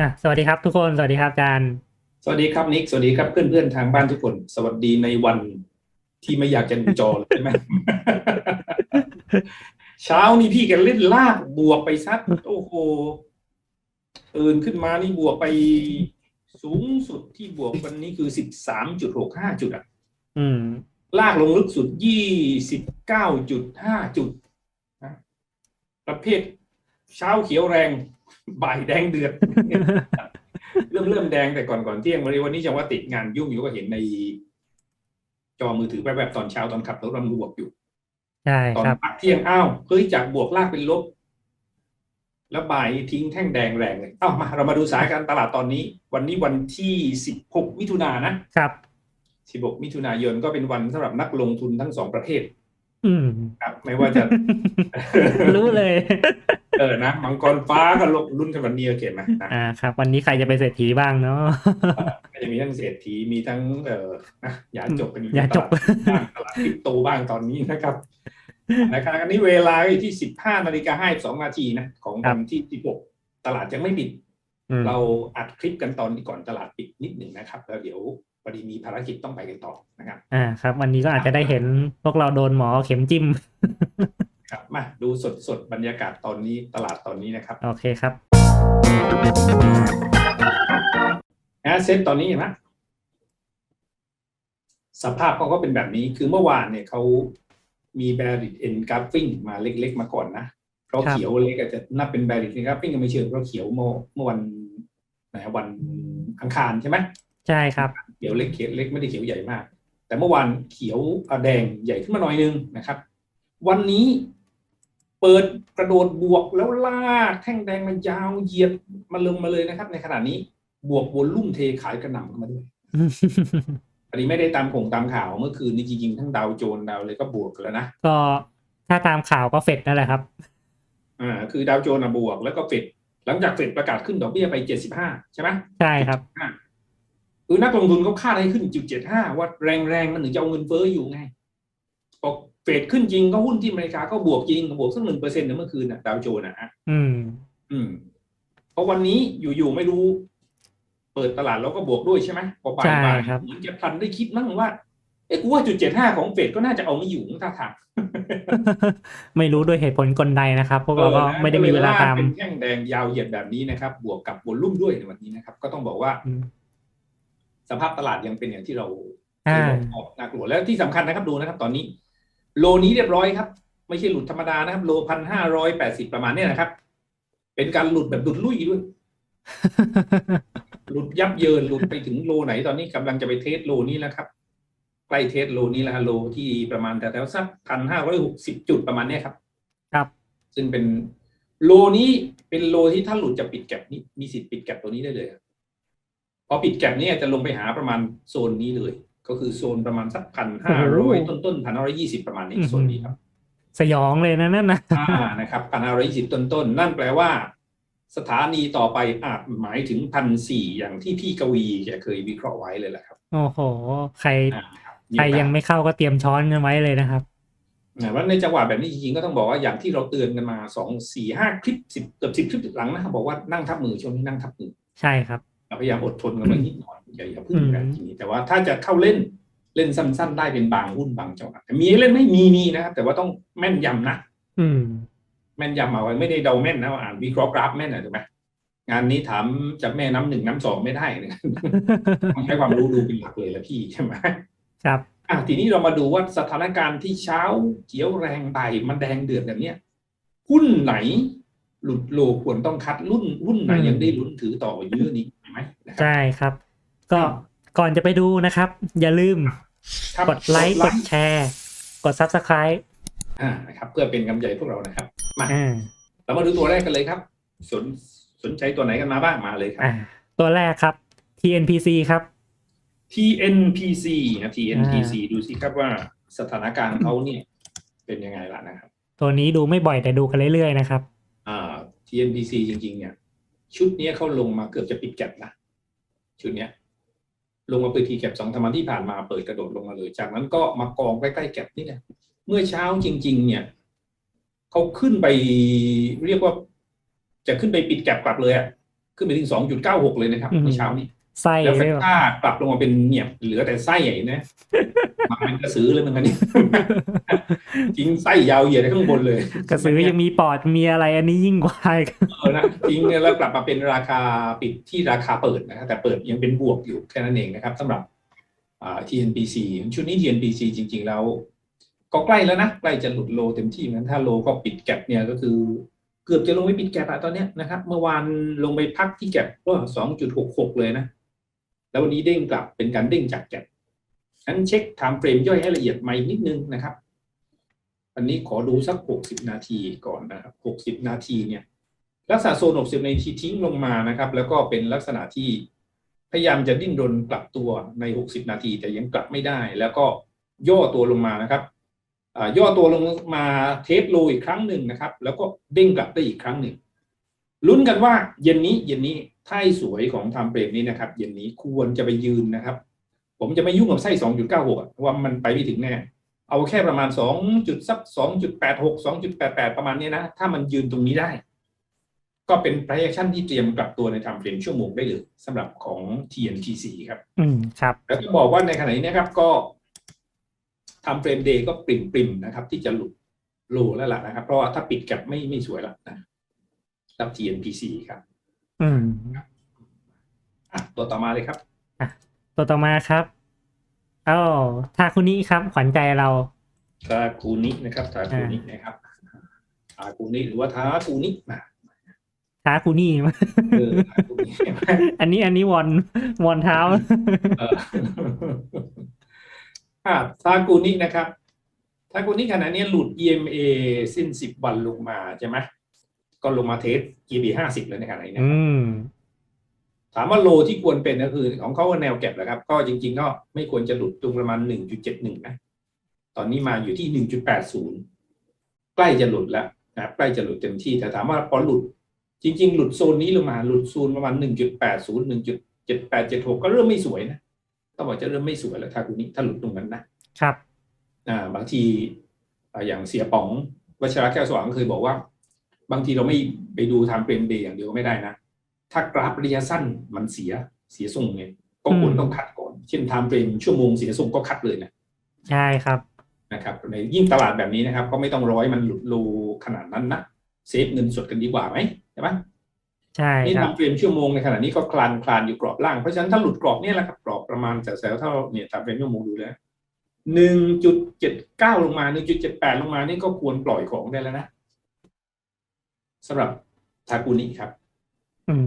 อะสวัสดีครับทุกคนสวัสดีครับอาจารย์ สวัสดีครับนิกสวัสดีครับเพื่อนๆทางบ้านทุกคน สวัสดีในวันที่ไม่อยากจะดูจอเลยใช่ไหมเช้านี้พี่แกันเล่นลากบวกไปซัดโอ้โหตื่นขึ้นมานี่บวกไปสูงสุดที่บวกวันนี้คือสิบสามจุดหกห้าจุดอะอืมลากลงลึกสุดยี่สิบเก้าจุดห้าจุดนะประเภทเช้าเขียวแรง บ่ายแดงเดือดเริ่มเริ่มแดงแต่ก่อนก่อนเที่ยงวันนี้วันนี้จะว่าติดงานยุ่งอยู่ก็เห็นในจอมือถือแวบๆตอนเช้าตอนขับรถมันบวกอยู่ใช่ตอนครับพักเที่ยงอ้าวเฮ้ยจากบวกลากเป็นลบ แล้วบ่ายทิ้งแท่งแดงแรงเลยเอ้ามาเรามาดูสถานการณ์ตลาดตอนนี้ วันนี้วันที่สิบหกมิถุนายนนะครับสิบหกมิถุนายนก็เป็นวันสำหรับนักลงทุนทั้งสองประเภทอืมครับไม่ว่าจะรู้เลย เออนะมังกรฟ้าก็ลงรุ่นกันวันนี้โอเคไหมนะอ่าครับ วันนี้ใครจะเป็นเศรษฐีบ้างเนาะก็จะมีทั้งเศรษฐีมีทั้งเอ่อนะอย่าจบกันอยู่อย่าจบตลาดบ้างตลาดคริปโตบ้างตอนนี้นะครับนะครับอันนี้เวลาอยู่ที่สิบห้านาฬิกาห้าสองนาทีนะ ของครัวับนที่สิบหกตลาดยังไม่ปิดอืมเราอัดคลิปกันตอนก่อนตลาดปิดนิดหนึ่งนะครับ แล้วเดี๋ยวพอดีมีภารกิจต้องไปกันต่อนะครับ อ่าครับ วันนี้ก็อาจจะได้เห็นพวกเราโดนหมอเข็มจิ้มครับ มาดูสดสดๆบรรยากาศตอนนี้ตลาดตอนนี้นะครับ โอเคครับนะเซ็ตตอนนี้เห็นไหมสภาพเขาก็เป็นแบบนี้คือเมื่อวานเนี่ยเขามีแบริ t เอ็นกราฟิงมาเล็กๆมาก่อนนะ เพราะครับเขียวเล็กอาจจะนับเป็นแบริ t เอ็นกราฟิงก็ไม่เชิงเพราะเขียวเมื่อเมื่อวันนะวันอังคารใช่ไหมใช่ครับเขียวเล็กเขียวเล็กไม่ได้เขียวใหญ่มาก แต่เมื่อวานเขียวอะแดงใหญ่ขึ้นมาหน่อยนึงนะครับ วันนี้ เปิดกระโดดบวกแล้วลากแท่งแดงมันยาวเหยียดมาลงมาเลยนะครับ ในขณะนี้บวกวอลลุ่มเทขายกระหน่ำเข้ามาด้วยอันนี้ไม่ได้ตามผงตามข่าวเมื่อคืนนี้จริงๆทั้งดาวโจนส์ดาวเลยก็บวกกันแล้วนะก็ถ้าตามข่าวก็เฟดนั่นแหละครับอ่าคือดาวโจนส์อะบวกแล้วก็เฟดหลังจากเฟดประกาศขึ้นดอกเบี้ยไปเจ็ดสิบห้าใช่ไหมใช่ครับคือนักลงทุนเขาคาดให้ขึ้นจุดเจ็ดห้าว่าแรงๆมันถึงจะเอาเงินเฟ้ออยู่ไงพอ เฟดขึ้นจริงก็หุ้นที่อเมริกาก็บวกจริงบวกสักหนึ่งเปอร์เซ็นต์เมื่อคืนน่ะดาวโจนส์อะฮะอืม อืมเพราะวันนี้อยู่ๆไม่รู้ เปิดตลาดแล้วก็บวกด้วยใช่ไหมพอบ่ายใช่บ่ายครับเหมือนจะพลันได้คิดมั้งว่าเอ้กูว่าจุดเจ็ดห้าของเฟดก็น่าจะเอาไม่อยู่ท่าทางไม่รู้ด้วยเหตุผลกลใดนะครับ พวกเราก็ออนะไม่ได้มีเวลาตามเป็นแท่งแดงยาวเหยียดแบบนี้นะครับ บวกกับวอลลุ่มด้วยในวันนี้นะครับ ก็ต้องบอกว่าอืมสภาพตลาดยังเป็นอย่างที่เราอ่าที่เราน่ากลัวแล้วที่สำคัญนะครับดูนะครับ ตอนนี้ โลนี้เรียบร้อยครับ ไม่ใช่หลุดธรรมดานะครับ โลพันห้าร้อยแปดสิบประมาณเนี้ยนะครับ เป็นการหลุดแบบหลุดลุ่ยด้วย หลุดยับเยินหลุดไปถึงโลไหนตอนนี้กำลังจะไปเทสโลนี้แล้วครับใกล้เทสโลนี้แล้วฮะโลที่ประมาณแถวๆสักพันห้าร้อยหกสิบจุดประมาณเนี้ยครับ ครับ ซึ่งเป็นโลนี้เป็นโลที่ถ้าหลุดจะปิดแก็บนี้มีสิทธิ์ปิดแก็บตัวนี้ได้เลยครับพอปิดแก็บนี้จะลงไปหาประมาณโซนนี้เลย ก็คือโซนประมาณสักพันห้าร้อยต้นต้นพันห้าร้อยยี่สิบประมาณนี้โซนนี้ครับ สยองเลยนะนั่นนะอ่านะครับพันห้าร้อยยี่สิบต้นต้นนั่นแปลว่า สถานีต่อไปอาจหมายถึงพันสี่อย่างที่พี่กวีแกเคยวิเคราะห์ไว้เลยแหละครับ โอ้โห ใครอ่าครับใครยังไม่เข้าก็เตรียมช้อนกันไว้เลยนะครับนะว่าในจังหวะแบบนี้จริงๆก็ต้องบอกว่าอย่างที่เราเตือนกันมาสองสี่ห้าคลิปสิบเกือบสิบคลิปหลังนะครับบอกว่านั่งทับมือช่วงนี้นั่งทับมือใช่ครับเราพยายามอดทนกันไว้นิดหน่อย อย่าอย่าพึ่งอืมแบบนี้ แต่ว่าถ้าจะเข้าเล่นเล่นสั้น ๆ ได้เป็นบางหุ้นบางจังหวะแต่มีให้เล่นไหม่มีมีนะครับ แต่ว่าต้องแม่นยำนะอืม แม่นยำเอาไว้ไม่ได้เดาแม่นนะว่าอ่านวิเคราะห์กราฟแม่นนะถูกไหมงานนี้ถามจากแม่น้ำหนึ่งน้ำสองไม่ได้นะต้องใช้ความรู้ดูเป็นหลักเลยละพี่ใช่ไหมครับอะทีนี้เรามาดูว่าสถานการณ์ที่เช้าเขียวแรงไปมันแดงเดือดแบบเนี้ยหุ้นไหนหลุดโลควรต้องคัดรุ่นหุ้นไหนอืมยังได้ลุ้นถือต่อเยอะนี้เห็นไหมนะครับใช่ครับ ก็ก่อนจะไปดูนะครับ อย่าลืมครับกดไลค์กดแชร์ กด Subscribe อ่านะครับเพื่อเป็นกำลังใจพวกเรานะครับ มาอ่าเรามาดูตัวแรกกันเลยครับ สนสนใจตัวไหนกันมาบ้างมาเลยครับ อ่าตัวแรกครับ TNPC ครับ TNPC นะ TNPC ดูสิครับว่าสถานการณ์เขาเนี่ยเป็นยังไงล่ะนะครับ ตัวนี้ดูไม่บ่อยแต่ดูกันเรื่อยๆนะครับ อ่า TNPC จริงๆ เนี่ย ชุดเนี้ยเขาลงมาเกือบจะปิดแก็บนะชุดเนี้ย ลงมาเปิดทีแก็บสองธรรมที่ผ่านมาเปิดกระโดดลงมาเลย จากนั้นก็มากองใกล้ๆแก็บนี่แหละเมื่อเช้าจริง ๆ เนี่ยเขาขึ้นไปเรียกว่า จะขึ้นไปปิดแก็บกลับเลยอะขึ้นไปถึง2.96เลยนะครับอืมเมื่อเช้านี้ไส้แล้วใช่เฟปะต้ากลับลงมาเป็นเนี่ยเหลือแต่ไส้ใหญ่นะ มาเป็นกระสือเลยเหมือนกันนี่ทิ้งไส้ยาวเหยียดข้างบนเลย กระสือยังมีปอดมีอะไรอันนี้ยิ่งกว่าอีกเออนะทิ้งเนี่ยแล้วกลับมาเป็นราคาปิดที่ราคาเปิดนะครับแต่เปิดยังเป็นบวกอยู่แค่นั้นเองนะครับสำหรับอ่า TNPC ชุดนี้ TNPC จริง ๆ แล้ว ก็ใกล้แล้วนะใกล้จะหลุดโลเต็มที่เหมือนกันถ้าโลก็ปิดแก็บเนี่ยก็คือเกือบจะลงไปปิดแก็บอะตอนเนี้ยนะครับ เมื่อวานลงไปพักที่แก็บก็สองจุดหกหกเลยนะ แล้ววันนี้เด้งกลับเป็นการเด้งจากแก็บ งั้นเช็คไทม์เฟรมย่อยให้ละเอียดใหม่นิดนึงนะครับ อันนี้ขอดูสักหกสิบนาทีก่อนนะครับหกสิบนาทีเนี่ยลักษณะโซน 60 นาทีทิ้งลงมานะครับ แล้วก็เป็นลักษณะที่พยายามจะดิ้นรนกลับตัวใน 60 นาที แต่ยังกลับไม่ได้ แล้วก็ย่อตัวลงมานะครับย่อตัวลงมาเทสโลอีกครั้งหนึ่งนะครับ แล้วก็เด้งกลับได้อีกครั้งหนึ่งลุ้นกันว่าเย็นนี้เย็นนี้ท่ายสวยของไทม์เฟรมนี้นะครับ เย็นนี้ควรจะไปยืนนะครับ ผมจะไม่ยุ่งกับไส้2.96อะเพราะว่ามันไปไม่ถึงแน่ เอาแค่ประมาณ2จุดสัก2.86 2.88ประมาณนี้นะ ถ้ามันยืนตรงนี้ได้ ก็เป็น projection ที่เตรียมกลับตัวในไทม์เฟรมชั่วโมงได้เลยสำหรับของ TNTC ครับ อืมครับ แล้วก็บอกว่าในขณะนี้นะครับก็ทำเฟรมเดย์ก็ปริมปริมๆนะครับ ที่จะหลุดโลแล้วล่ะนะครับ เพราะว่าถ้าปิดแกับไม่ไม่สวยแล้วนะรับ TNPC ครับ อืมอะตัวต่อมาเลยครับ ตัวต่อมาครับอ้าวทาคุนิครับ ขวัญใจเราทาคูนินะครับทาคูนินะครับทาคูนิหรือว่าทาคูนินะทาคุนี่เออทาคูนิอันนี้อันนี้วอนวอนเท้าเอออะทากูนินะครับทากูนิขณะนี้หลุด EMA สิ้นสิบวันลงมาใช่ไหมก็ลงมาเทส EMA ห้าสิบแล้วในขณะนี้นะอืม ถามว่าโลที่ควรเป็นก็คือของเขาก็แนวเก็บแหละครับ ก็จริง ๆ ก็ไม่ควรจะหลุดตรงประมาณหนึ่งจุดเจ็ดหนึ่งนะตอนนี้มาอยู่ที่หนึ่งจุดแปดศูนย์ใกล้จะหลุดแล้วนะครับใกล้จะหลุดเต็มที่แต่ถามว่าพอหลุด จริง ๆ หลุดโซนนี้ลงมาหลุดโซนประมาณหนึ่งจุดแปดศูนย์หนึ่งจุดเจ็ดแปดเจ็ดหกก็เริ่มไม่สวยนะต้องบอกจะเริ่มไม่สวยแล้วถ้าคุณนี้ถ้าหลุดตรงนั้นนะครับอ่าบางทีอ่าอย่างเสียป๋องวัชระแก้วสว่างก็เคยบอกว่า บางทีเราไม่ไปดูทำเปรมเดย์อย่างเดียวก็ไม่ได้นะ ถ้ากราฟระยะสั้นมันเสียเสียทรงไงก็ควรต้องคัดก่อน เช่นทำเฟรมชั่วโมงเสียทรงก็คัดเลยนะใช่ครับนะครับในยิ่งตลาดแบบนี้นะครับ ก็ไม่ต้องร้อยมันหลุดโลขนาดนั้นนะเซฟเงินสดกันดีกว่าไหมใช่ไหมใช่นี่ครับทำเฟรมชั่วโมงในขณะนี้ก็คลานคลานอยู่กรอบล่าง เพราะฉะนั้นถ้าหลุดกรอบเนี่ยแหละครับกรอบประมาณแถวๆเท่าเนี่ยทำเฟรมชั่วโมงดูแล้วหนึ่งจุดเจ็ดเก้าลงมาหนึ่งจุดเจ็ดแปดลงมานี่ก็ควรปล่อยของได้แล้วนะสำหรับทากุนิครับอืม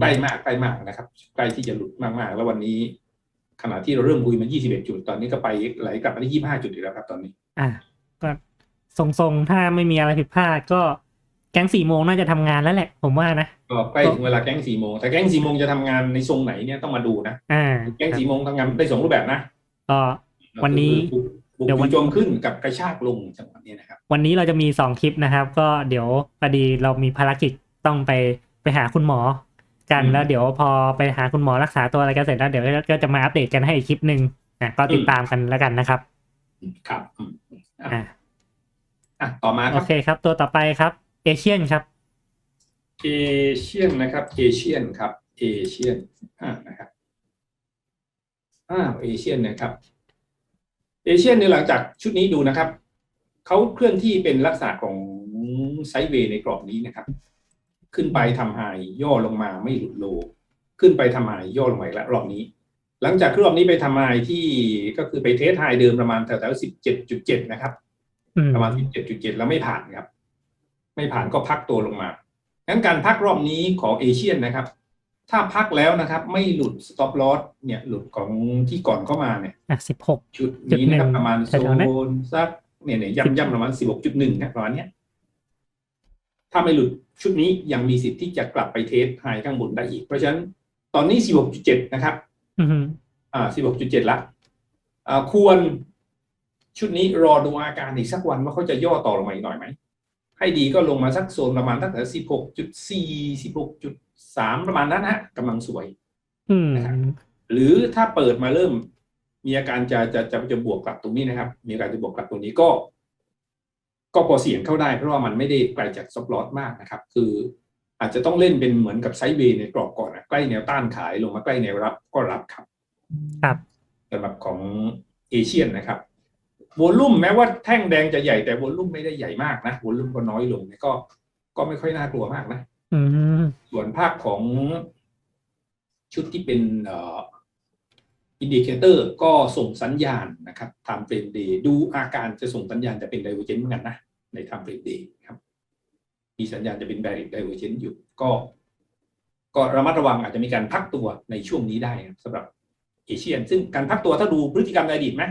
ใกล้มากใกล้มากนะครับใกล้ที่จะหลุดมากๆ แล้ววันนี้ ขณะที่เราเริ่มคุยมา21 จุด ตอนนี้ก็ไปไหลกลับมาที่25 จุดอีกแล้วครับ ตอนนี้ อะก็ทรงๆถ้าไม่มีอะไรผิดพลาดก็แก๊งสี่โมงน่าจะทำงานแล้วแหละ ผมว่านะก็ใกล้ถึงเวลาแก๊งสี่โมงแต่แก๊งสี่โมงจะทำงานในทรงไหนเนี่ยต้องมาดูนะอ่าแก๊งสี่โมงทำงานได้สองรูปแบบนะก็วันนี้บุกบุกเดี๋ยววันจู่โจมขึ้นกับกระชากลงจังหวะนี้นะครับ วันนี้เราจะมีสองคลิปนะครับ ก็เดี๋ยวพอดีเรามีภารกิจต้องไปไปหาคุณหมอ กันอืมแล้วเดี๋ยวพอไปหาคุณหมอรักษาตัวอะไรกันเสร็จแล้วเดี๋ยวก็จะมาอัปเดตกันให้อีกคลิปหนึ่งนะก็ติดอืมตามกันแล้วกันนะครับ ครับอืมอะอ่าอะต่อมาคโอรับเคครับ ตัวต่อไปครับเอเชียนครับเอเชียนนะครับเอเชียนครับเอเชียนอ่านะครับอ่าเอเชียนนะครับเอเชียนเนี่ยหลังจากชุดนี้ดูนะครับเขาเคลื่อนที่เป็นลักษณะของไซด์เวย์ในกรอบนี้นะครับ ขึ้นไปทำไฮย่อลงมาไม่หลุดโล ขึ้นไปทำไฮย่อลงมาอีกแล้วรอบนี้ หลังจากรอบนี้ไปทำไฮที่ก็คือไปเทสไฮเดิมประมาณแถวๆสิบเจ็ดจุดเจ็ดนะครับอืมประมาณ17.7แล้วไม่ผ่านครับ ไม่ผ่านก็พักตัวลงมางั้นการพักรอบนี้ของเอเชียนนะครับ ถ้าพักแล้วนะครับ ไม่หลุด stop loss เนี่ยหลุดของที่ก่อนเข้ามาเนี่ยอะสิบหกจุดนี้นะครับจุดหนึ่งประมาณโซแถวๆนั้นนสักเนี่ยเนี่ยย่ำย่ำประมาณ16.1นะประมาณเนี้ย ถ้าไม่หลุดชุดนี้ยังมีสิทธิ์ที่จะกลับไปเทสไฮข้างบนได้อีก เพราะฉะนั้นตอนนี้ 16.7 นะครับอืมอ่า 16.7 ละอ่าควรชุดนี้รอดูอาการอีกสักวันว่าเขาจะย่อต่อลงมาอีกหน่อยไหม ให้ดีก็ลงมาสักโซนประมาณตั้งแต่16.4 16.3ประมาณนั้นฮะกำลังสวยอืมนะครับหรือถ้าเปิดมาเริ่ม มีอาการจะจะจะจะบวกกลับตรงนี้นะครับ มีอาการจะบวกกลับตรงนี้ก็ ก็พอเสี่ยงเข้าได้เพราะว่ามันไม่ได้ไกลจากซับลอตมากนะครับ คืออาจจะต้องเล่นเป็นเหมือนกับไซด์เวย์ในกรอบก่อนนะใกล้แนวต้านขายลงมาใกล้แนวรับก็รับครับ ครับสำหรับของเอเชียนนะครับวอลลุ่มแม้ว่าแท่งแดงจะใหญ่แต่วอลลุ่มไม่ได้ใหญ่มากนะวอลลุ่มก็น้อยลงเนี่ยก็ก็ไม่ค่อยน่ากลัวมากนะอืมส่วนภาคของชุดที่เป็นเอิ นดิเคเตอร์ก็ส่งสัญญาณนะครับทำเฟรมเดย์ดูอาการจะส่งสัญญาณจะเป็นไดเวอร์เจนเหมือนกันนะในทำเฟรมเดย์ครับมีสัญญาณจะเป็นไดเวอร์เจนอยู่ก็ก็ระมัดระวังอาจจะมีการพักตัวในช่วงนี้ได้ครับสำหรับเอเชียน ซึ่งการพักตัวถ้าดูพฤติกรรมในอดีตไหม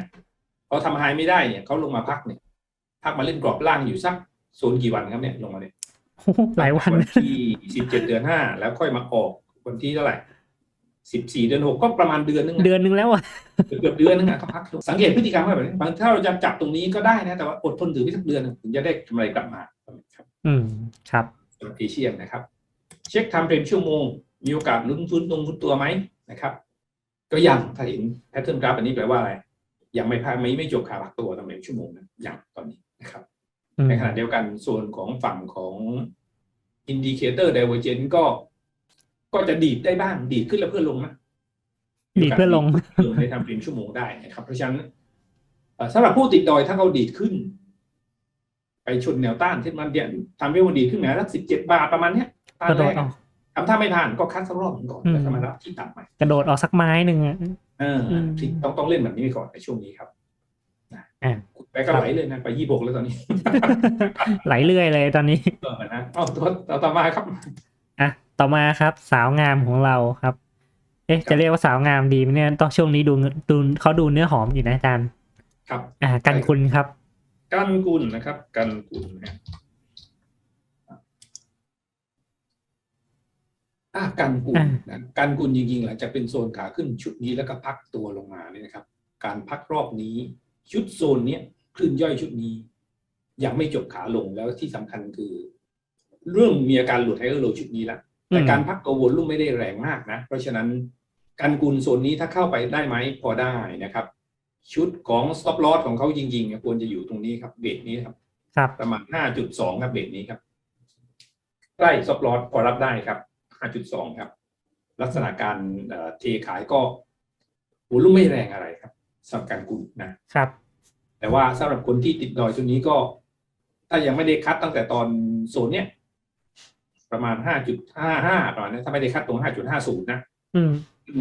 เขาทำไฮไม่ได้เนี่ยเขาลงมาพักเนี่ยพักมาเล่นกรอบล่างอยู่สักโซนกี่วันครับเนี่ยลงมาเนี่ยหลายวันที่สิบเจ็ดเดือนห้าแล้วค่อยมาออกวันที่เท่าไหร่ สิบสี่เดือนหกก็ประมาณเดือนนึงอะเดือนนึงแล้วอะเกือบเดือนนึงอะก็พักสังเกตพฤติกรรมว่าแบบนี้บางถ้าเราจะจับตรงนี้ก็ได้นะ แต่ว่าอดทนถือไปสักเดือนหนึ่งถึงจะได้กำไรกลับมาครับ อืมครับสำหรับเอเชียนนะครับ เช็คไทม์เฟรมชั่วโมง มีโอกาสลุ้นฟื้นตรงฟื้นตัวไหมนะครับ ก็ยังถ้าเห็นแพทเทิร์นกราฟอันนี้แปลว่าอะไร ยังไม่พาไม่ไม่จบขาพักตัวทำเฟรมชั่วโมงนะยังตอนนี้นะครับอืมในขณะเดียวกันส่วนของฝั่งของอินดิเคเตอร์ i v เวอร์เจนก็ ก็จะดีดได้บ้างดีดขึ้นแล้วเพื่อลงนะดีดเพื่อลงลงในทำเป็นชั่วโมงได้นะครับ เพราะฉะนั้นเอ่อสำหรับผู้ติดดอยถ้าเขาดีดขึ้น ไปชนแนวต้านที่มันเดียทำให้มันดีดขึ้นแม้สักสิบเจ็ดบาทประมาณเนี้ยต้านกระโดแรดกออกทำถ้าไม่ผ่านก็คัดสักรอบหนึ่งก่อนอืมแล้วก็มารับที่ต่ำใหม่กระโดดออกสักไม้หนึ่งอะเอออืมที่ต้องต้องเล่นแบบนี้ไปก่อนในช่วงนี้ครับนะอ่าไปก็ไหลเลยนะไปยี่บกแล้วตอนนี้ ไหลเรื่อยเลยตอนนี้เออนะเอาตัวต่อต่อมาครับอะ ต่อมาครับสาวงามของเราครับ เอ๊ะครับจะเรียกว่าสาวงามดีไหมเนี่ยต้องช่วงนี้ดูดูเขาดูเนื้อหอมอยู่นะอาจารย์ ครับ อ่า กันคุณครับ กันกุลนะครับ กันกุลนะอะกันกุลอ่านะกันกุลจริงๆหลังจากเป็นโซนขาขึ้นชุดนี้แล้วก็พักตัวลงมาเนี่ยนะครับ การพักรอบนี้ ชุดโซนเนี้ยคลื่นย่อยชุดนี้ ยังไม่จบขาลงแล้วที่สำคัญคือ เรื่องมีอาการหลุดไฮเออร์โลชุดนี้แล้ว แต่การพักตัววนลุ่มไม่ได้แรงมากนะ เพราะฉะนั้นการกุลโซนนี้ถ้าเข้าไปได้ไหมพอได้นะครับ ชุดของ stop loss ของเขาจริงๆเนี่ยควรจะอยู่ตรงนี้ครับเบรกนี้ครับครับประมาณ 5.2 ครับเบรกนี้ครับ ใกล้ stop loss พอรับได้ครับ 5.2 ครับ ลักษณะการเอ่อเทขายก็วอลุ่มไม่แรงอะไรครับสำหรับการกุลนะครับ แต่ว่าสำหรับคนที่ติดดอยตัวนี้ก็ ถ้ายังไม่ได้คัดตั้งแต่ตอนโซนเนี้ย ประมาณ 5.55ประมาณนี้ถ้าไม่ได้คัดตรง 5.50 นะอืม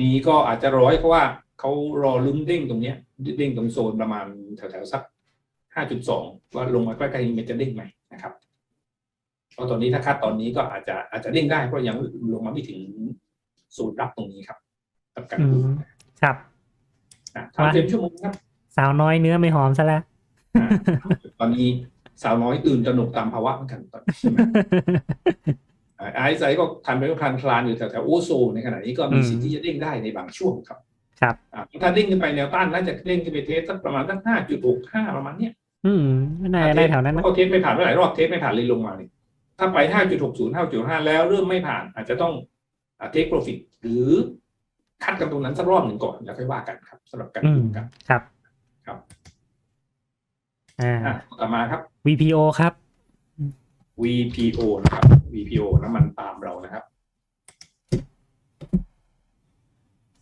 นี้ก็อาจจะร้อยเพราะว่าเขารอลุ้นเด้งตรงเนี้ยเด้งตรงโซนประมาณแถวๆสัก 5.2 ว่าลงมาใกล้ๆนี้มันจะเด้งไหมนะครับเพราะตอนนี้ถ้าคัดตอนนี้ก็อาจจะอาจจะเด้งได้เพราะยังลงมาไม่ถึงโซนรับตรงนี้ครับกับการดูอืมครับอะทำเต็มชั่วโมงครับ สาวน้อยเนื้อไม่หอมซะแล้วอะตอนนี้สาวน้อยตื่นตระหนกตามภาวะเหมือนกันตอนนี้ใช่ ไหมอ่าไอซ์ไซก็ทันไปก็คลานคลานอยู่แถวๆโอโซนในขณะนี้ก็มีอืมสิทธิ์ที่จะเด้งได้ในบางช่วงครับ ครับอ่าถ้าเด้งขึ้นไปแนวต้านน่าจะเด้งขึ้นไปเทสสักประมาณสักห้าจุดหกห้าประมาณเนี้ยอืมน่าจะได้แถวนั้นนะเขาเทสไม่ผ่านเมื่อไหร่รอบเทสไม่ผ่านเลยลงมาเนี่ยถ้าไปห้าจุดหกศูนย์ห้าจุดห้าแล้วเริ่มไม่ผ่าน อาจจะต้องเทคโปรฟิตหรือคัดกันตรงนั้นสักรอบหนึ่งก่อนแล้วค่อยว่ากันครับสำหรับการอืดูมกันครับ ครับอ่าอะต่อมาครับ VPO ครับ VPO นะครับ VPO น้ำมันปาล์มเรานะครับ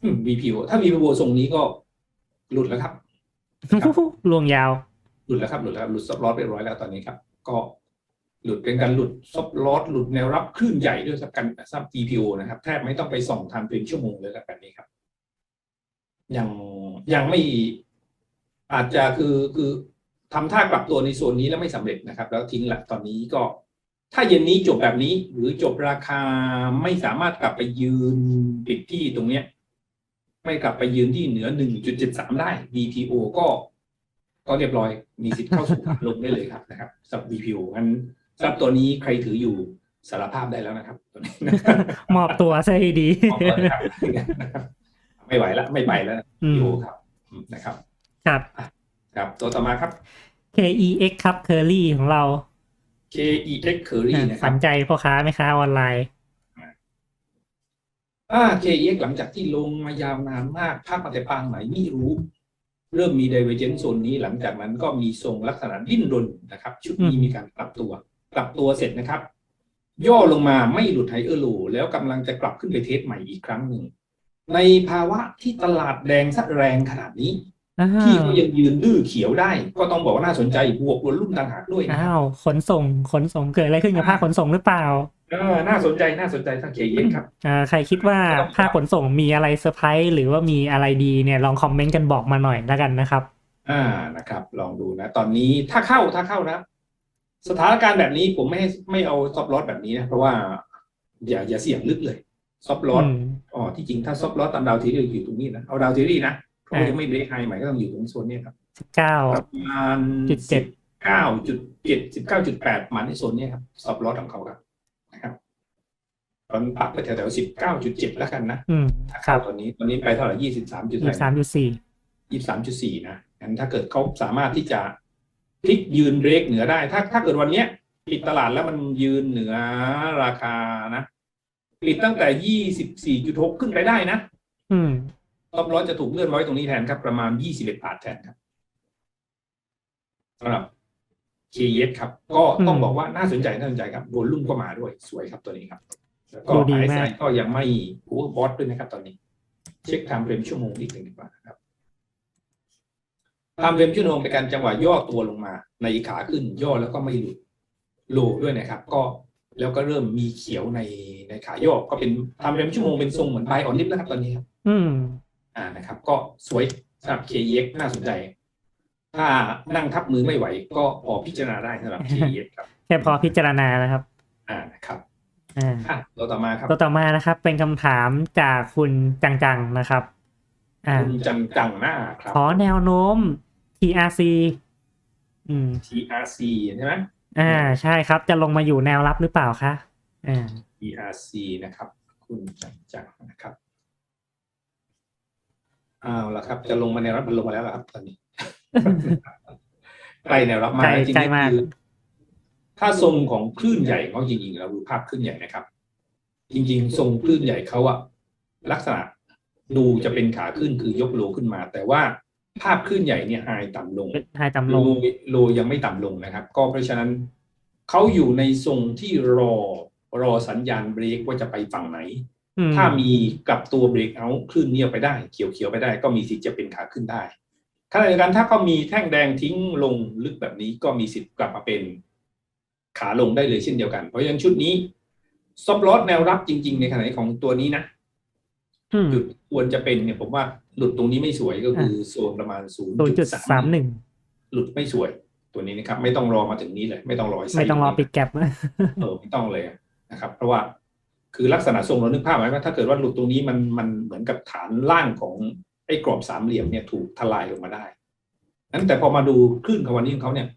อืม VPO ถ้า VPO ทรงนี้ก็หลุดแล้วครับครับลวงยาว หลุดแล้วครับหลุดแล้วครับหลุดซับลอสไปร้อยแล้วตอนนี้ครับ ก็หลุดเป็นการหลุดซับลอสหลุดแนวรับคลื่นใหญ่ด้วยสับกันซับ VPO นะครับแทบไม่ต้องไปส่องทำเป็นชั่วโมงเลยครับแบบนี้ครับยังยังไม่อาจจะคือคือทำท่ากลับตัวในโซนนี้แล้วไม่สำเร็จนะครับ แล้วทิ้งละตอนนี้ก็ ถ้าเย็นนี้จบแบบนี้ หรือจบราคาไม่สามารถกลับไปยืนปิดที่ตรงเนี้ย ไม่กลับไปยืนที่เหนือ1.73ได้ VPO ก็ ก็เรียบร้อยมีสิทธิ์เข้าสู่ขาลงได้เลยครับนะครับสำหรับ VPO งั้นสำหรับตัวนี้ใครถืออยู่สารภาพได้แล้วนะครับตัวนี้นะครับมอบตัวซะให้ดีมอบตัวเลยครับนะครับไม่ไหวแล้วไม่ไปแล้วอืม VPO ครับอืมนะครับ ครับ ครับตัวต่อมาครับ KEX ครับ Curly ของเรา KEX Curry นะคฝัรับนใจพ่อค้าแม่ค้าออนไลน์ อ่า KEX หลังจากที่ลงมายาวนานมากภาพมาแต่ปางไหนไม่รู้ เริ่มมี divergence โซนนี้หลังจากนั้นก็มีทรงลักษณะดิ้นรนนะครับ ชุดนี้อืม มีการปรับตัวปรับตัวเสร็จนะครับ ย่อลงมาไม่หลุดไฮเออร์โลแล้วกำลังจะกลับขึ้นไปเทสใหม่อีกครั้งหนึ่ง ในภาวะที่ตลาดแดงสะแรงขนาดนี้ อ้าที่วก็ยังยืนดื้อเขียวได้ ก็ต้องบอกว่าน่าสนใจบวกวอลุ่มต่างหากด้วยนะอ้าวขนส่งขนส่งเกิดอะไรขึ้นกับภาคขนส่งหรือเปล่าเออน่าสนใจน่าสนใจทางเคเอ็ครับอ่าใครคิดว่าภาคขนส่งมีอะไรเซอร์ไพรส์หรือว่ามีอะไรดีเนี่ยลองคอมเมนต์กันบอกมาหน่อยแล้วกันนะครับ อ่านะครับ ลองดูนะ ตอนนี้ถ้าเข้าถ้าเข้านะ สถานการณ์แบบนี้ผมไม่ให้ไม่เอาซอฟต์ลอสแบบนี้นะเพราะว่าอย่าอย่าเสี่ยงลึกเลยซอฟต์ลอสอืมอ๋อที่จริงถ้าซอฟต์ลอสตามดาวทีรีอยู่ตรงนี้นะเอาดาวทีรีนะ เพราะว่าอ่ายัยังไม่เบรกไฮใหม่ก็ต้องอยู่ตรงโซนเนี้ยครับสิบเก้าประมาณจุดเจ็ดเก้าจุดเจ็ดสิบเก้าจุดแปดมาในโซนเนี้ยครับซอฟต์ลอสของเขาครับนะครับตอนปักไปแถวๆสิบเก้าจุดเจ็ดแล้วกันนะอืมถ้าครัเข้าบตอนนี้ตอนนี้ไปเท่าไหร่ยี่สิบสามจุดยี่สามจุดสี่ยี่สามจุดสี่นะงั้นถ้าเกิดเขาสามารถที่จะพลิกยืนเบรกเหนือได้ ถ้าถ้าเกิดวันเนี้ยปิดตลาดแล้วมันยืนเหนือราคานะปิดตั้งแต่ยี่สิบสี่จุดหกขึ้นไปได้นะ อืม รอบร้อยจะถูกเลื่อนไว้ตรงนี้แทนครับ ประมาณยี่สิบเอ็ดบาทแทนครับสำหรับ KES ครับ ก็ต้องอืมบอกว่าน่าสนใจน่าสนใจครับโวลุ่มก็มาด้วยสวยครับตัวนี้ครับ แล้วก็ดูดีไอมากซ์ก็ยังไม่โอเวอร์บอทด้วยนะครับ ตอนนี้ เช็คไทม์เฟรมชั่วโมงนิดหนึ่งดีกว่านะครับไทม์เฟรมชั่วโมงเป็นการจังหวะย่อตัวลงมา ในขาขึ้นย่อแล้วก็ไม่หลุดโลด้วยนะครับ ก็แล้วก็เริ่มมีเขียวในในขาย่อก็เป็นไทม์เฟรมชั่วโมงเป็นทรงเหมือนไบออนลิฟแล้วครับตอนนี้ครับ อืม อ่านะครับ ก็สวยสำหรับ KEX น่าสนใจ ถ้านั่งทับมือไม่ไหว ก็พอพิจารณาได้สำหรับ KEX ครับแค่พอพิจารณานะครับ อ่านะครับอ่าอะตัวต่อมาครับตัวต่อมานะครับ เป็นคำถามจากคุณจังๆนะครับอ่าคุณจังจังหน้าครับขอแนวโน้ม TRC อืม TRC ใช่ไหมอ่าใช่ครับ จะลงมาอยู่แนวรับหรือเปล่าคะอ่า TRC นะครับ คุณจังจังนะครับเอาละครับ จะลงมาแนวรับมันลงมาแล้วล่ะครับ ตอนนี้ใกล้แนวรับมาใกล้จริงใกล้ๆมากคือถ้าทรงของคลื่นใหญ่เขาจริงๆเราดูภาพคลื่นใหญ่นะครับ จริง ๆ ทรงคลื่นใหญ่เขาอะลักษณะดูจะเป็นขาขึ้นคือยกโลขึ้นมา แต่ว่าภาพคลื่นใหญ่เนี่ยไฮต่ำลงเป็นไฮต่ำโลลงโลยังไม่ต่ำลงนะครับ ก็เพราะฉะนั้นเขาอยู่ในทรงที่รอรอสัญญาณเบรกว่าจะไปฝั่งไหนอืม ถ้ามีกลับตัวเบรกเอาท์คลื่นเนี่ยไปได้เขียวเขียวๆไปได้ ก็มีสิทธิ์จะเป็นขาขึ้นได้ขณะเดียวกันถ้าเขามีแท่งแดงทิ้งลงลึกแบบนี้ก็มีสิทธิ์กลับมาเป็นขาลงได้เลยเช่นเดียวกัน เพราะฉะนั้นชุดนี้ซอบลอสแนวรับจริง ๆ ในขณะของตัวนี้นะอืมจุดควรจะเป็นเนี่ยผมว่าหลุดตรงนี้ไม่สวยก็คือโซนประมาณศูนย์ศูนย์จุดสามหนึ่งหลุดไม่สวยตัวนี้นะครับ ไม่ต้องรอมาถึงนี้เลย ไม่ต้องรอให้ใส่ไม่ต้องรอปิดแก็บเออไม่ต้องเลยนะครับ เพราะว่า คือลักษณะทรงเรานึกภาพไหมว่าถ้าเกิดว่าหลุดตรงนี้มันมันเหมือนกับฐานล่างของไอ้กรอบสามเหลี่ยมเนี่ยถูกทลายลงมาได้นั้นแต่พอมาดูคลื่นของวันนี้ของเขาเนี่ย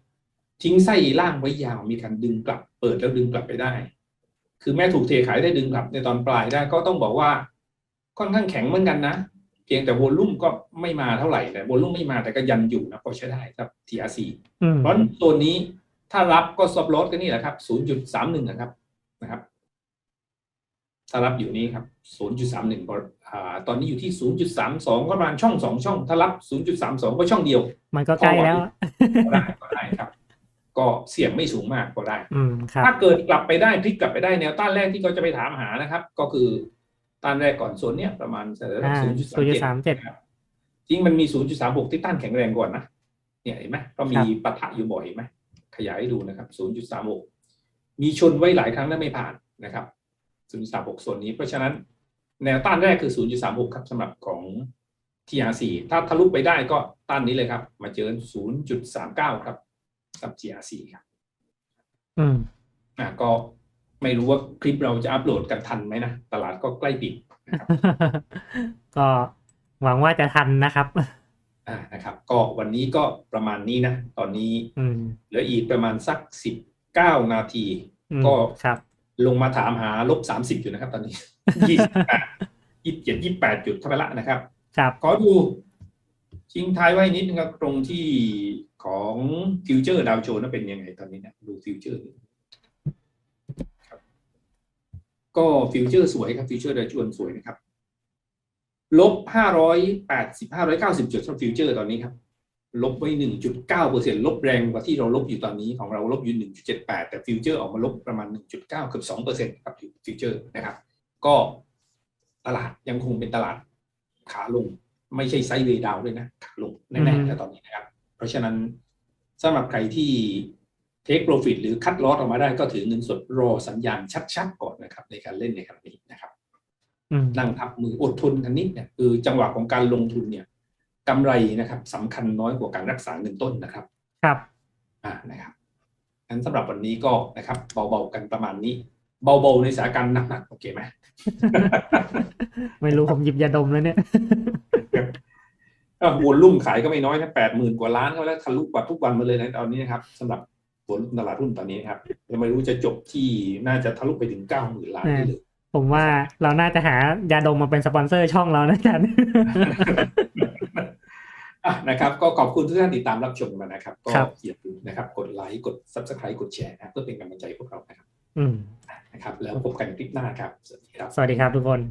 ทิ้งไส้ล่างไว้ยาวมีการดึงกลับ เปิดแล้วดึงกลับไปได้ คือแม้ถูกเทขายได้ดึงกลับในตอนปลายได้ก็ต้องบอกว่าค่อนข้างแข็งเหมือนกันนะเพียงแต่วอลลุ่มก็ไม่มาเท่าไหร่แต่วอลลุ่มไม่มาแต่ก็ยันอยู่นะพอใช้ได้ครับ TRC อืมเพราะฉะนั้นตัวนี้ถ้ารับก็ซอฟลอสก็นี่แหละครับ 0.31นะครับนะครับ ถ้ารับอยู่นี้ครับ 0.31พออ่าตอนนี้อยู่ที่ 0.32 ก็ประมาณช่องสองช่อง ถ้ารับ 0.32 ก็ช่องเดียว มันก็ใกล้แล้วก็ได้ก็ได้ครับ ก็เสี่ยงไม่สูงมากก็ได้อืมครับถ้าเกิดกลับไปได้พลิกกลับไปได้แนวต้านแรกที่เขาจะไปถามหานะครับ ก็คือต้านแรกก่อนโซนเนี้ยประมาณอ่า0.37 0.37นะครับจริงมันมี 0.36 ที่ต้านแข็งแรงกว่านะเนี่ยเห็นไหมก็มีปะทะอยู่บ่อยเห็นไหมขยายให้ดูนะครับ 0.36 มีชนไว้หลายครั้งแล้วไม่ผ่านนะครับ 0.36โซนนี้ เพราะฉะนั้นแนวต้านแรกคือ 0.36 ครับสำหรับของ TRC ถ้าทะลุไปได้ก็ต้านนี้เลยครับ มาเจอ 0.39 ครับสำหรับ TRC ครับ อืม อะก็ไม่รู้ว่าคลิปเราจะอัปโหลดกันทันไหมนะ ตลาดก็ใกล้ปิดนะครับก็หวังว่าจะทันนะครับ อ่านะครับ ก็วันนี้ก็ประมาณนี้นะ ตอนนี้อืมเหลืออีกประมาณสักสิบเก้านาทีอืมก็ครับ ลงมาถามหาลบสามสิบอยู่นะครับตอนนี้ยี่สิบแปดยี่สิบเจ็ดยี่แปดจุดเข้าไปละนะครับครับขอดูทิ้งท้ายไว้นิดนึงครับตรงที่ของฟิวเจอร์ดาวโจนส์เป็นยังไงตอนนี้เนะดูฟิวเจอร์ครับก็ฟิวเจอร์สวยครับฟิวเจอร์ดาวโจนส์สวยนะครับลบห้าร้อยแปดสิบห้าร้อยเก้าสิบจุดสำหรับฟิวเจอร์ตอนนี้ครับ ลบไว้หนึ่งจุดเก้าเปอร์เซ็นลบแรงกว่าที่เราลบอยู่ตอนนี้ของเราลบอยู่หนึ่งจุดเจ็ดแปดแต่ฟิวเจอร์ออกมาลบประมาณหนึ่งจุดเก้าเกือบสองเปอร์เซ็นต์ครับฟิวเจอร์นะครับ ก็ตลาดยังคงเป็นตลาดขาลง ไม่ใช่ไซด์เวย์ดาวน์ด้วยนะ ขาลงแน่ๆแล้วตอนนี้นะครับ เพราะฉะนั้นสำหรับใครที่เทคโปรฟิตหรือคัดลอสออกมาได้ก็ถือเงินสดรอสัญญาณชัดๆก่อนนะครับ ในการเล่นในครั้งนี้นะครับอืมนั่งทับมืออดทนกันนิดเนี่ยคือจังหวะของการลงทุนเนี่ย กำไรนะครับสำคัญน้อยกว่าการรักษาเงินต้นนะครับ ครับอ่านะครับงั้นสำหรับวันนี้ก็นะครับ เบาๆกันประมาณนี้ เบาๆในสถานการณ์หนักๆโอเคไหมไม่รู้ผมหยิบยาดมแล้วเนี่ยอะวอลลุ่มขายก็ไม่น้อยนะแปดหมื่นกว่าล้านก็แล้วทะลุกว่าทุกวันมาเลยนะตอนนี้นะครับสำหรับวอลลุ่มตลาดหุ้นตอนนี้นะครับยังไม่รู้จะจบที่น่าจะทะลุไปถึงเก้าหมื่นล้านได้เลยผมว่าเราน่าจะหายาดมมาเป็นสปอนเซอร์ช่องเรานะอาจารย์อะ นะครับก็ขอบคุณทุกท่านติดตามรับชมมานะครับ ก็ครับอย่าลืมนะครับ กดไลค์กด subscribe กดแชร์นะครับเพื่อเป็นกำลังใจให้พวกเรานะครับอืมนะครับ แล้วพบกันคลิปหน้าครับ สวัสดีครับ สวัสดีครับทุกคน